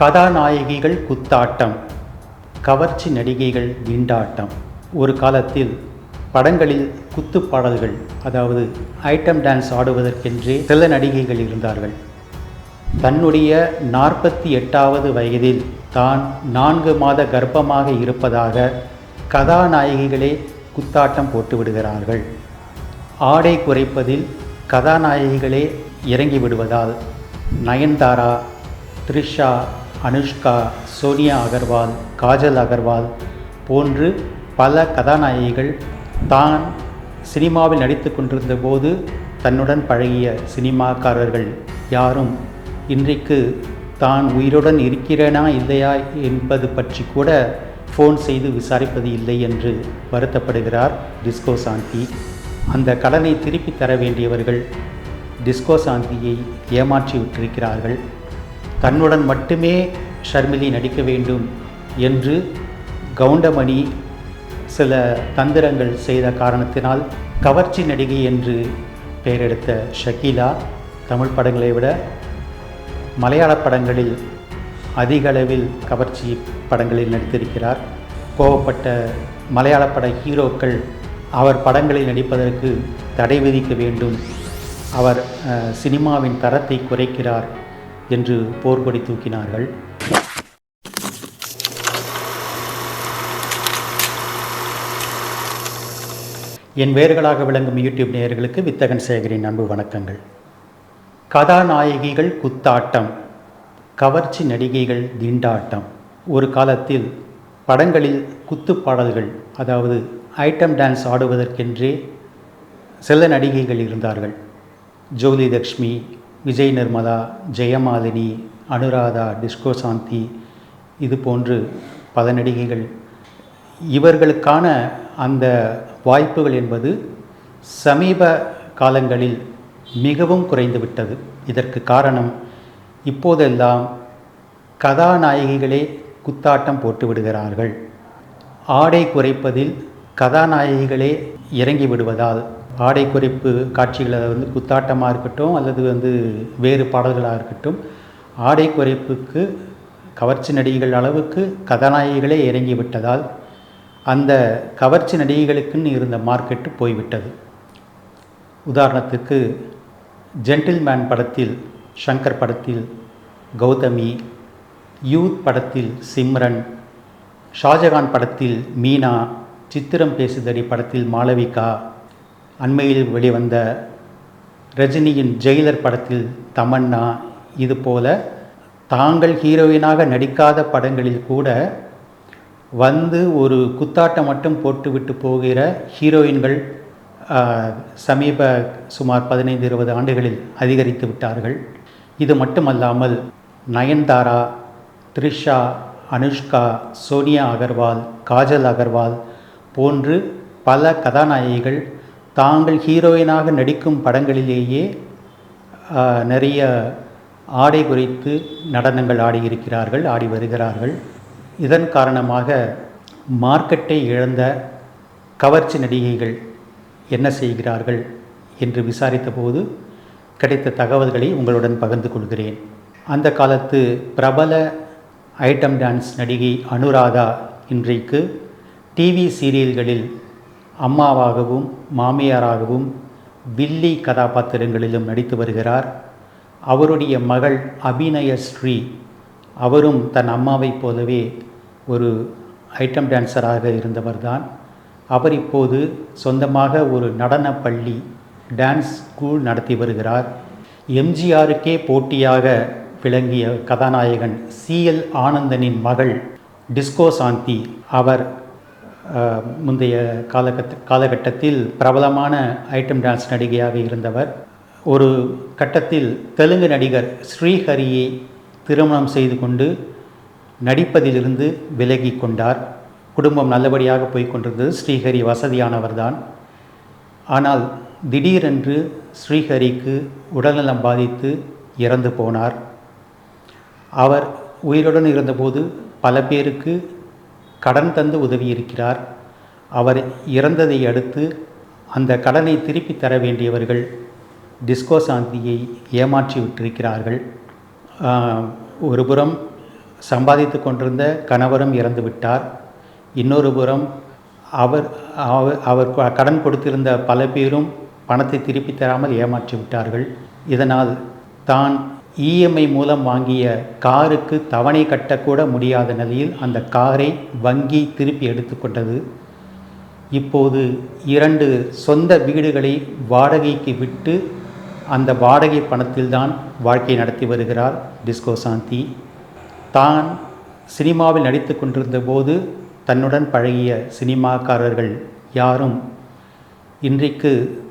கதாநாயகிகள் குத்தாட்டம் கவர்ச்சி நடிகைகள் விண்டாட்டம். ஒரு காலத்தில் படங்களில் குத்து பாடல்கள் அதாவது ஐட்டம் டான்ஸ் ஆடுவதற்கென்றே சில நடிகைகள் இருந்தார்கள். தன்னுடைய நாற்பத்தி எட்டாவது வயதில் தான் நான்கு மாத கர்ப்பமாக இருப்பதாக கதாநாயகிகளே குத்தாட்டம் போட்டு விடுகிறார்கள். ஆடை குறைப்பதில் கதாநாயகிகளே இறங்கி விடுவதால் நயன்தாரா த்ரிஷா அனுஷ்கா சோனியா அகர்வால் காஜல் அகர்வால் போன்று பல கதாநாயகிகள் தான் சினிமாவில் நடித்து கொண்டிருந்த போது தன்னுடன் பழகிய சினிமாக்காரர்கள் யாரும் இன்றைக்கு தான் உயிருடன் இருக்கிறேனா இல்லையா என்பது பற்றி கூட ஃபோன் செய்து விசாரிப்பது இல்லை என்று வருத்தப்படுகிறார் டிஸ்கோ சாந்தி. அந்த கடனை திருப்பி தர வேண்டியவர்கள் டிஸ்கோ சாந்தியை ஏமாற்றி விட்டிருக்கிறார்கள் தன்னுடன் மட்டுமே ஷர்மிலி நடிக்க வேண்டும் என்று கவுண்டமணி சில தந்திரங்கள் செய்த காரணத்தினால் கவர்ச்சி நடிகை என்று பெயரெடுத்த ஷக்கீலா தமிழ் படங்களை விட மலையாள படங்களில் அதிக அளவில் கவர்ச்சி படங்களில் நடித்திருக்கிறார். கோவப்பட்ட மலையாள பட ஹீரோக்கள் அவர் படங்களில் நடிப்பதற்கு தடை விதிக்க வேண்டும். அவர் சினிமாவின் தரத்தை குறைக்கிறார். என்று போர்க்கொடி தூக்கினார்கள். என் வேர்களாக விளங்கும் யூடியூப் நேயர்களுக்கு வித்தகன் சேகரின் அன்பு வணக்கங்கள். கதாநாயகிகள் குத்தாட்டம் கவர்ச்சி நடிகைகள் திண்டாட்டம். ஒரு காலத்தில் படங்களில் குத்து பாடல்கள் அதாவது ஐட்டம் டான்ஸ் ஆடுவதற்கென்றே சில நடிகைகள் இருந்தார்கள். ஜோதி லக்ஷ்மி விஜய் நிர்மலா ஜெயமாலினி அனுராதா டிஸ்கோ சாந்தி இது போன்று பல நடிகைகள். இவர்களுக்கான அந்த வாய்ப்புகள் என்பது சமீப காலங்களில் மிகவும் குறைந்துவிட்டது. இதற்கு காரணம் இப்போதெல்லாம் கதாநாயகிகளே குத்தாட்டம் போட்டு விடுகிறார்கள். ஆடை குறைப்பதில் கதாநாயகிகளே இறங்கி விடுவதால் ஆடை குறைப்பு காட்சிகளை வந்து குத்தாட்டமாக இருக்கட்டும் அல்லது வந்து வேறு பாடல்களாக இருக்கட்டும் ஆடை குறைப்புக்கு கவர்ச்சி நடிகைகள் அளவுக்கு கதாநாயகிகளே இறங்கி விட்டதால் அந்த கவர்ச்சி நடிகைகளுக்குன்னு இருந்த மார்க்கெட்டு போய்விட்டது. உதாரணத்துக்கு ஜென்டில்மேன் படத்தில் ஷங்கர் படத்தில் கௌதமி யூத் படத்தில் சிம்ரன் ஷாஜகான் படத்தில் மீனா சித்திரம் பேசுதடி படத்தில் மாளவிகா அண்மையில் வெளிவந்த ரஜினியின் ஜெயிலர் படத்தில் தமன்னா இது போல தாங்கள் ஹீரோயினாக நடிக்காத படங்களில் கூட வந்து ஒரு குத்தாட்டம் மட்டும் போட்டுவிட்டு போகிற ஹீரோயின்கள் சமீப சுமார் பதினைந்து இருபது ஆண்டுகளில் அதிகரித்து விட்டார்கள். இது மட்டுமல்லாமல் நயன்தாரா த்ரிஷா அனுஷ்கா சோனியா அகர்வால் காஜல் அகர்வால் போன்று பல கதாநாயகிகள் தாங்கள் ஹீரோயினாக நடிக்கும் படங்களிலேயே நிறைய ஆடை குறித்து நடனங்கள் ஆடியிருக்கிறார்கள் ஆடி வருகிறார்கள். இதன் காரணமாக மார்க்கெட்டை இழந்த கவர்ச்சி நடிகைகள் என்ன செய்கிறார்கள் என்று விசாரித்தபோது கிடைத்த தகவல்களை உங்களுடன் பகிர்ந்து கொள்கிறேன். அந்த காலத்து பிரபல ஐட்டம் டான்ஸ் நடிகை அனுராதா இன்றைக்கு டிவி சீரியல்களில் அம்மாவாகவும் மாமியாராகவும் வில்லி கதாபாத்திரங்களிலும் நடித்து வருகிறார். அவருடைய மகள் அபிநய ஸ்ரீ. அவரும் தன் அம்மாவைப் போலவே ஒரு ஐட்டம் டான்ஸராக இருந்தவர்தான். அவர் இப்போது சொந்தமாக ஒரு நடனப் பள்ளி டான்ஸ் ஸ்கூல் நடத்தி வருகிறார். எம்ஜிஆருக்கே போட்டியாக விளங்கிய கதாநாயகன் சிஎல் ஆனந்தனின் மகள் டிஸ்கோ சாந்தி. அவர் முந்தைய காலகட்ட காலகட்டத்தில் பிரபலமான ஐட்டம் டான்ஸ் நடிகையாக இருந்தவர். ஒரு கட்டத்தில் தெலுங்கு நடிகர் ஸ்ரீஹரியை திருமணம் செய்து கொண்டு நடிப்பதிலிருந்து விலகி கொண்டார். குடும்பம் நல்லபடியாக போய்கொண்டிருந்தது ஸ்ரீஹரி வசதியானவர்தான். ஆனால் திடீரென்று ஸ்ரீஹரிக்கு உடல்நலம் பாதித்து இறந்து போனார். அவர் உயிருடன் இருந்தபோது பல பேருக்கு கடன் தந்து உதவியிருக்கிறார். அவர் இறந்ததை அடுத்து அந்த கடனை திருப்பி தர வேண்டியவர்கள் டிஸ்கோ சாந்தியை ஏமாற்றி விட்டிருக்கிறார்கள். ஒருபுறம் சம்பாதித்து கொண்டிருந்த கணவரும் இறந்து விட்டார். இன்னொரு புறம் அவர் அவர் அவர் கடன் கொடுத்திருந்த பல பேரும் பணத்தை திருப்பி தராமல் ஏமாற்றி விட்டார்கள். இதனால் தான் இஎம்ஐ மூலம் வாங்கிய காருக்கு தவணை கட்டக்கூட முடியாத நிலையில் அந்த காரை வங்கி திருப்பி எடுத்துக்கொண்டது இப்போது இரண்டு சொந்த வீடுகளை வாடகைக்கு விட்டு அந்த வாடகை பணத்தில்தான் வாழ்க்கை நடத்தி வருகிறார் டிஸ்கோ சாந்தி. தான் சினிமாவில் நடித்து கொண்டிருந்த போது தன்னுடன் பழகிய சினிமாக்காரர்கள் யாரும் இன்றைக்கு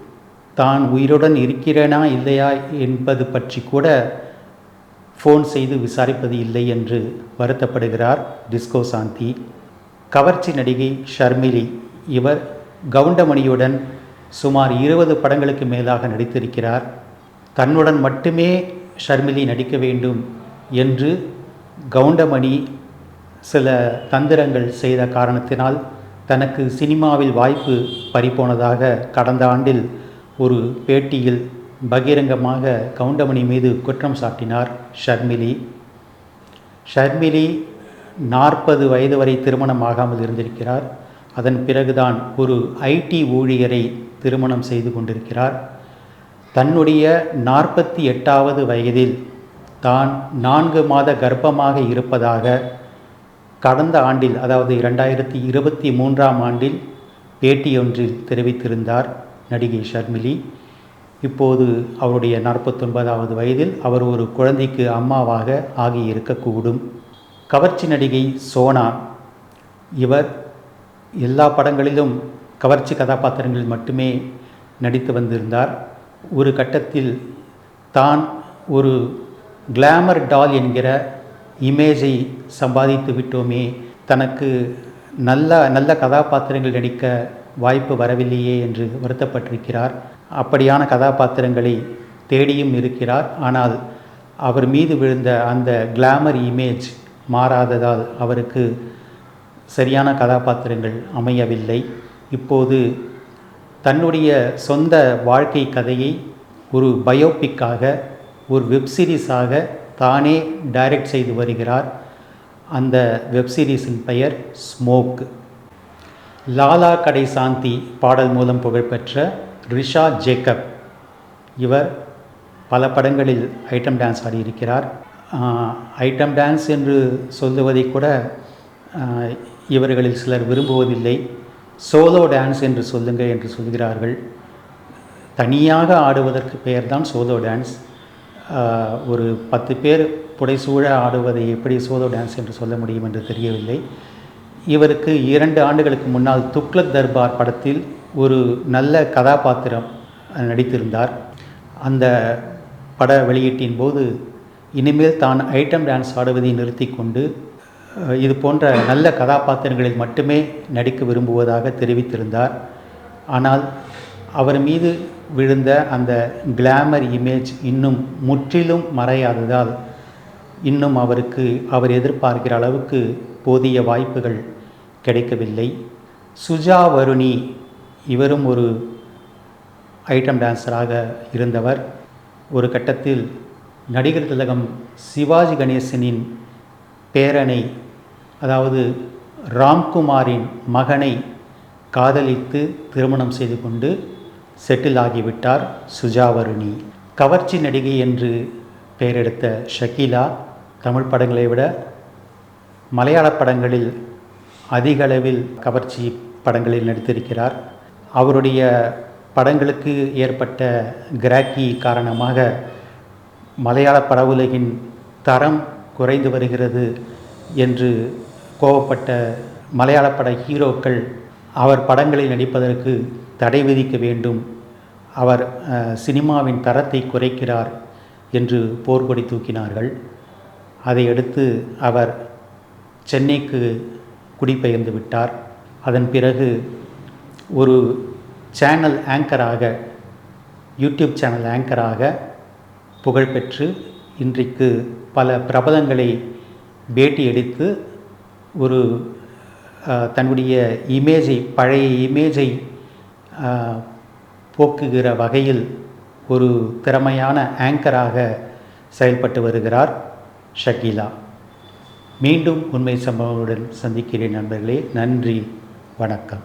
தான் உயிருடன் இருக்கிறேனா இல்லையா? என்பது பற்றி கூட ஃபோன் செய்து விசாரிப்பது இல்லை என்று வருத்தப்படுகிறார் டிஸ்கோ சாந்தி. கவர்ச்சி நடிகை ஷர்மிலி இவர் கவுண்டமணியுடன் சுமார் இருபது படங்களுக்கு மேலாக நடித்திருக்கிறார். தன்னுடன் மட்டுமே ஷர்மிலி நடிக்க வேண்டும் என்று கவுண்டமணி சில தந்திரங்கள் செய்த காரணத்தினால் தனக்கு சினிமாவில் வாய்ப்பு பறிபோனதாக கடந்த ஆண்டில் ஒரு பேட்டியில் பகிரங்கமாக கவுண்டமணி மீது குற்றம் சாட்டினார் ஷர்மிலி ஷர்மிலி நாற்பது வயது வரை திருமணம் ஆகாமல் இருந்திருக்கிறார். அதன் பிறகுதான் ஒரு ஐடி ஊழியரை திருமணம் செய்து கொண்டிருக்கிறார். தன்னுடைய நாற்பத்தி எட்டாவது வயதில் தான் நான்கு மாத கர்ப்பமாக இருப்பதாக கடந்த ஆண்டில் அதாவது இரண்டாயிரத்தி இருபத்தி மூன்றாம் ஆண்டில் பேட்டியொன்றில் தெரிவித்திருந்தார் நடிகை ஷர்மிலி இப்போது அவருடைய நாற்பத்தொன்பதாவது வயதில் அவர் ஒரு குழந்தைக்கு அம்மாவாக ஆகி இருக்கக்கூடும் கவர்ச்சி நடிகை சோனா இவர் எல்லா படங்களிலும் கவர்ச்சி கதாபாத்திரங்களில் மட்டுமே நடித்து வந்திருந்தார். ஒரு கட்டத்தில் தான் ஒரு கிளாமர் டால் என்கிற இமேஜை சம்பாதித்து விட்டோமே. தனக்கு நல்ல நல்ல கதாபாத்திரங்கள் நடிக்க வாய்ப்பு வரவில்லையே என்று வருத்தப்பட்டிருக்கிறார். அப்படியான கதாபாத்திரங்களை தேடியும் இருக்கிறார். ஆனால் அவர் மீது விழுந்த அந்த கிளாமர் இமேஜ் மாறாததால் அவருக்கு சரியான கதாபாத்திரங்கள் அமையவில்லை. இப்போது தன்னுடைய சொந்த வாழ்க்கை கதையை ஒரு பயோபிக்காக ஒரு வெப்சீரிஸாக தானே டைரக்ட் செய்து வருகிறார். அந்த வெப்சீரிஸின் பெயர் ஸ்மோக் லாலா கடை சாந்தி பாடல் மூலம் புகழ்பெற்ற ரிஷா ஜேக்கப். இவர் பல படங்களில் ஐட்டம் டான்ஸ் ஆடியிருக்கிறார். ஐட்டம் டான்ஸ் என்று சொல்லுவதை கூட இவர்களில் சிலர் விரும்புவதில்லை. சோலோ டான்ஸ் என்று சொல்லுங்கள் என்று சொல்கிறார்கள். தனியாக ஆடுவதற்கு பெயர்தான் சோலோ டான்ஸ். ஒரு பத்து பேர் புடைசூழ ஆடுவதை எப்படி சோலோ டான்ஸ் என்று சொல்ல முடியும் என்று தெரியவில்லை. இவருக்கு இரண்டு ஆண்டுகளுக்கு முன்னால் துக்ளக் தர்பார் படத்தில் ஒரு நல்ல கதாபாத்திரம் நடித்திருந்தார். அந்த பட வெளியீட்டின் போது இனிமேல் தான் ஐட்டம் டான்ஸ் ஆடுவதை நிறுத்தி கொண்டு இது போன்ற நல்ல கதாபாத்திரங்களில் மட்டுமே நடிக்க விரும்புவதாக தெரிவித்திருந்தார். ஆனால் அவர் மீது விழுந்த அந்த கிளாமர் இமேஜ் இன்னும் முற்றிலும் மறையாததால் இன்னும் அவருக்கு அவர் எதிர்பார்க்கிற அளவுக்கு போதிய வாய்ப்புகள் கிடைக்கவில்லை. சுஜா வருணி இவரும் ஒரு ஐட்டம் டான்ஸராக இருந்தவர். ஒரு கட்டத்தில் நடிகர் திலகம் சிவாஜி கணேசனின் பேரனை அதாவது ராம்குமாரின் மகனை காதலித்து திருமணம் செய்து கொண்டு செட்டில் ஆகிவிட்டார் சுஜாவருணி கவர்ச்சி நடிகை என்று பெயரெடுத்த ஷக்கீலா தமிழ் படங்களை விட மலையாள படங்களில் அதிக அளவில் கவர்ச்சி படங்களில் நடித்திருக்கிறார். அவருடைய படங்களுக்கு ஏற்பட்ட கிராக்கி காரணமாக மலையாள படவுலகின் தரம் குறைந்து வருகிறது என்று கோவப்பட்ட மலையாள பட ஹீரோக்கள் அவர் படங்களில் நடிப்பதற்கு தடை விதிக்க வேண்டும். அவர் சினிமாவின் தரத்தை குறைக்கிறார் என்று போர்க்கொடி தூக்கினார்கள். அதையடுத்து அவர் சென்னைக்கு குடிபெயர்ந்து விட்டார். அதன் பிறகு ஒரு சேனல் ஆங்கராக யூடியூப் சேனல் ஆங்கராக புகழ்பெற்று இன்றைக்கு பல பிரபலங்களை பேட்டி எடுத்து ஒரு தன்னுடைய இமேஜை பழைய இமேஜை போக்குகிற வகையில் ஒரு திறமையான ஆங்கராக செயல்பட்டு வருகிறார் ஷக்கீலா. மீண்டும் உண்மை சம்பவங்களுடன் சந்திக்கிறேன் நண்பர்களே. நன்றி. வணக்கம்.